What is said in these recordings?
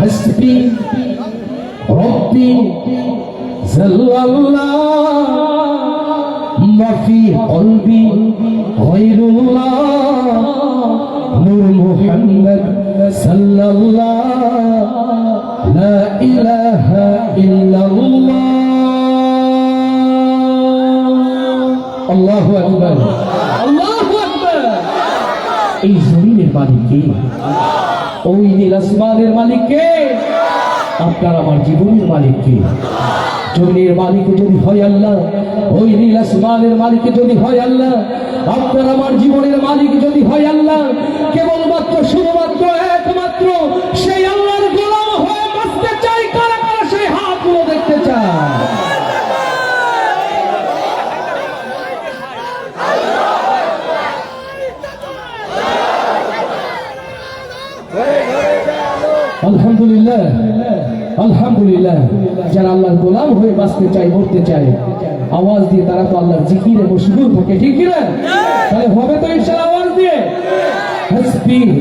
حسبي ربي جل الله ما في قلبي غير الله نور محمد صلى الله لا إله إلا الله الله أكبر الله أكبر এই জমিনের মালিক কে ওই নীল আসমানের মালিক কে আপনার আমার জীবনের মালিক কি? জমির মালিক যদি হয় আল্লাহ, ওই নীল আসমানের মালিক যদি হয় আল্লাহ। আপনার আমার জীবনের মালিক যদি হয় আল্লাহ আলহামদুলিল্লাহ। আলহামদুলিল্লাহ। যারা আল্লাহর গোলাম হয়ে বাঁচতে মরতে আওয়াজ দিয়ে তারা তো আল্লাহর জিকিরে মশগুল থাকে, ঠিক কি না তাহলে হবে তো আওয়াজ দিয়ে।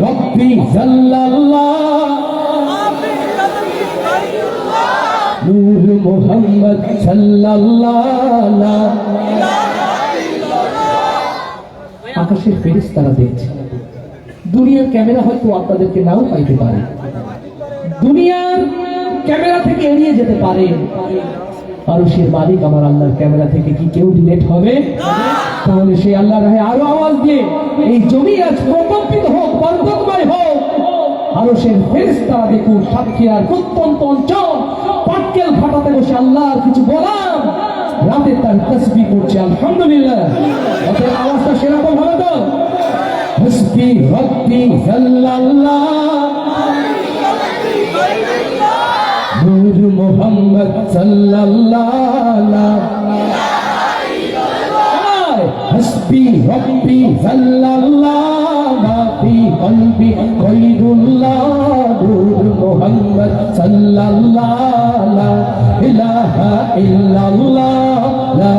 রব্বি জাল্লাল্লাহ। নূর মুহাম্মদ সাল্লাল্লাহ। আকাশের ফেরেশতারা দেখছে। দুনিয়ার ক্যামেরা হয়তো আপনাদেরকে নাও পাইতে পারে। দুনিয়ার ক্যামেরা থেকে এড়িয়ে যেতে পারে। আরশের মালিক আমার আল্লাহর ক্যামেরা থেকে কি কেউ ডিলেট হবে? তাহলে সেই আল্লাহ রাহে আরও আওয়াজ দিয়ে এই জমি আজ প্রকম্পিত হোক, বরকতময় হোক আরশের ফেরেশতারা দেখুন সাতক্ষীরার প্রত্যন্ত অঞ্চল, পাটকেল ফাটাতে বসে আল্লাহর কিছু বলাম রাতে তার তসবি করছে, আলহামদুলিল্লাহ। অতএব আওয়াজটা সেরকম হবে তো? হসবি রব্বি জাল্লাল্লাহ নূর মোহাম্মদ সাল্লাল্লাহ। হাসবি, রব্বি, সাল্লাল্লাহ মাফি কলবি খৈরুল্লাহ নূর মোহাম্মদ সাল্লাল্লাহ। ইলাহা ইল্লাল্লাহ লা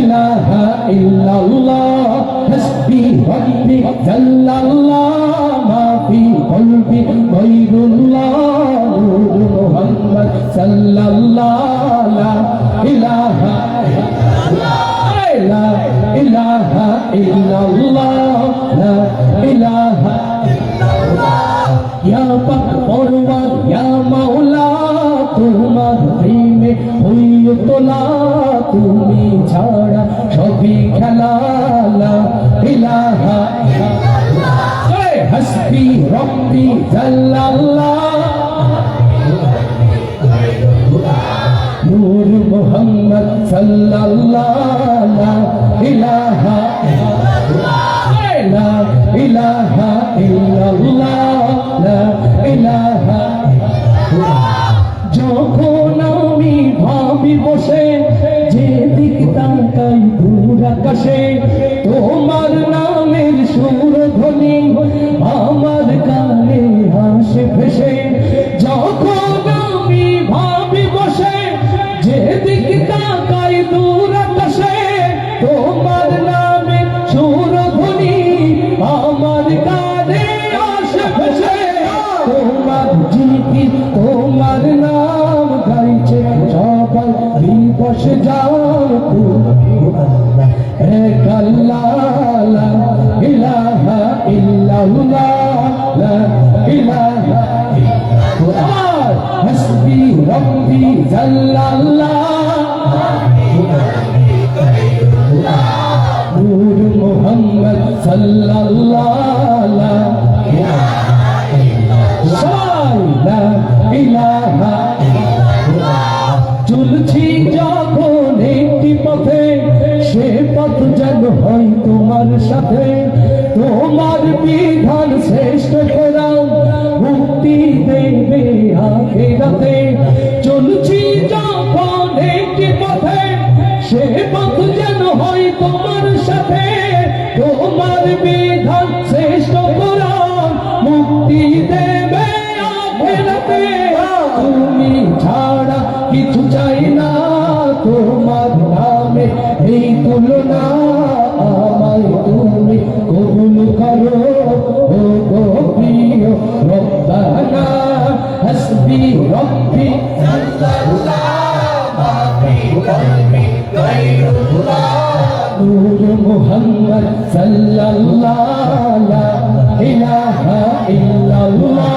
ইলাহা ইল্লাল্লাহ, হাসবি, রব্বি, সাল্লাল্লাহ মাফি তোমার প্রেমে হই তোলা তুমি ছাড়া সবই খেলা ইলাহা হাসবি রব্বি জাল্লাল্লাহ যখন আমি ভাবি বসে যে দিক তাকাই দূর আকাশে তোমার নামের সুর দিবস যাও এক আল্লাহ। ইলাহা ইল্লাল্লাহ লা ইলাহা ইল্লাল্লাহ। হাসবি রব্বি জাল্লাল্লাহ। সাল্লাল্লাহ। সে পথ যেন হয় তোমার সাথে। তোমার বিধান শ্রেষ্ঠ করাও মুক্তি দেবে আখেরাতে। محمد صلى الله لا إله إلا الله